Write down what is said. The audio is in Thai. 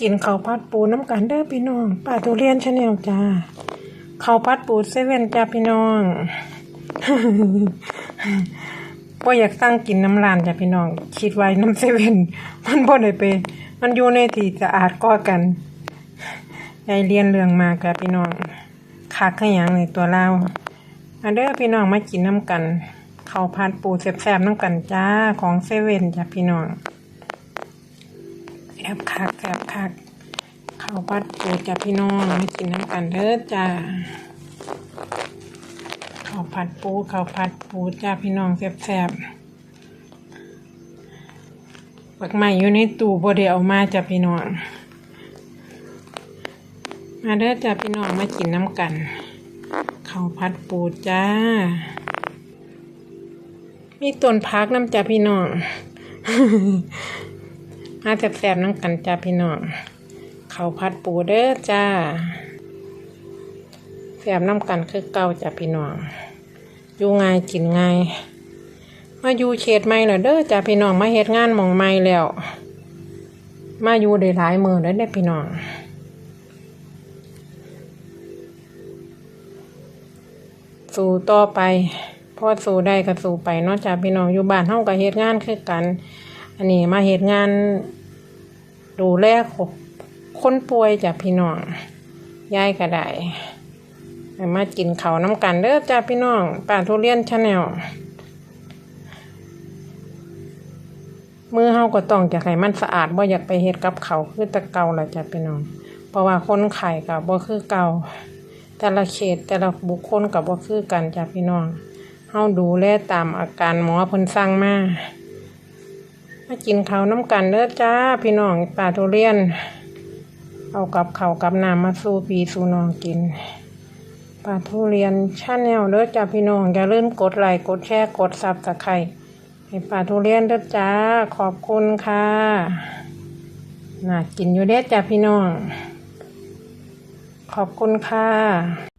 กินข้าวผัดปูน้ำกันเด้อพี่น้องป้าทุเรียนชาแนลจ้าข้าวผัดปูเซเว่นจ้าพี่น้องบ่อยากสั่งกินน้ำร้านจ้ะพี่น้องคิดไว้น้ำเซเว่นมันบ่ได้ไปมันอยู่ในที่สะอาดก็กันยายเรียนเรื่องมากจ้ะพี่น้องคักขยังในตัวเรามาเด้อพี่น้องมากินน้ำกันข้าวผัดปูแซ่บๆน้ำกันจ้าของเซเว่นจ้ะพี่น้อง บคักแซบคักข้าวัดปูจ้ะพี่น้องมากินน้ำกันเด้อจ้าข้าวผัดปูข้าวผัดปูจ้าพี่น้องแซ่บๆบักใหม่อยู่ในตู้บ่ได้เอามาจ้าพี่น้องมาเด้อจ้าพี่น้องมากินน้ำกันข้าวผัดปูจ้า มีต้นพักน้ำจ้าพี่น้อง มาแซ่บๆน้ำกันจ้าพี่น้องเขาวผัดปูเด้อจ้าแซ่บน้ำกันคือเก่าจ้าพี่น้องอยู่ง่ายกินง่ายมาอยู่เขตใหม่แล้วเด้อจ้าพี่น้องมาเฮ็ดงานมองใหม่แล้ว มาอยู่ได้หลายมือแล้วเด้อพี่น้องสู่ต่อไปพอสู่ได้ก็สู่ไปเนาะจ้าพี่น้องอยู่บ้านเฮาก็เฮ็ดงานคือกัน อันนี้มาเฮ็ดงาน ดูแลคนป่วยจ้าพี่น้องยายก็ได้มากินเขาน้ำกันเด้อจ้าพี่น้องป่าทุเรียนชาแนลมือเฮาก็ต้องจะให้มันสะอาดบ่อยากไปเฮ็ดกับเขาคือตะเกาล่ะจ้าพี่น้อง เพราะว่าคนไข้ก็บ่คือเก่าแต่ละเขตแต่ละบุคคลกับว่าคือกันจ้ะพี่น้องเฮาดูแลตามอาการหมอเพิ่นสั่งมา มากินข้าวน้ำกันเด้อจ้า พี่น้องป่าทุเรียน เอากับข้าวกับน้ำมาสู้พี่สู้น้องกินป่าทุเรียนชาแนลเด้อจ้าพี่น้องอย่าลืมกดไลค์กดแชร์กดซับสไครต์ให้ป่าทุเรียนเด้อจ้าขอบคุณค่ะน่ากินอยู่เด้อจ้าพี่น้อง ขอบคุณค่ะ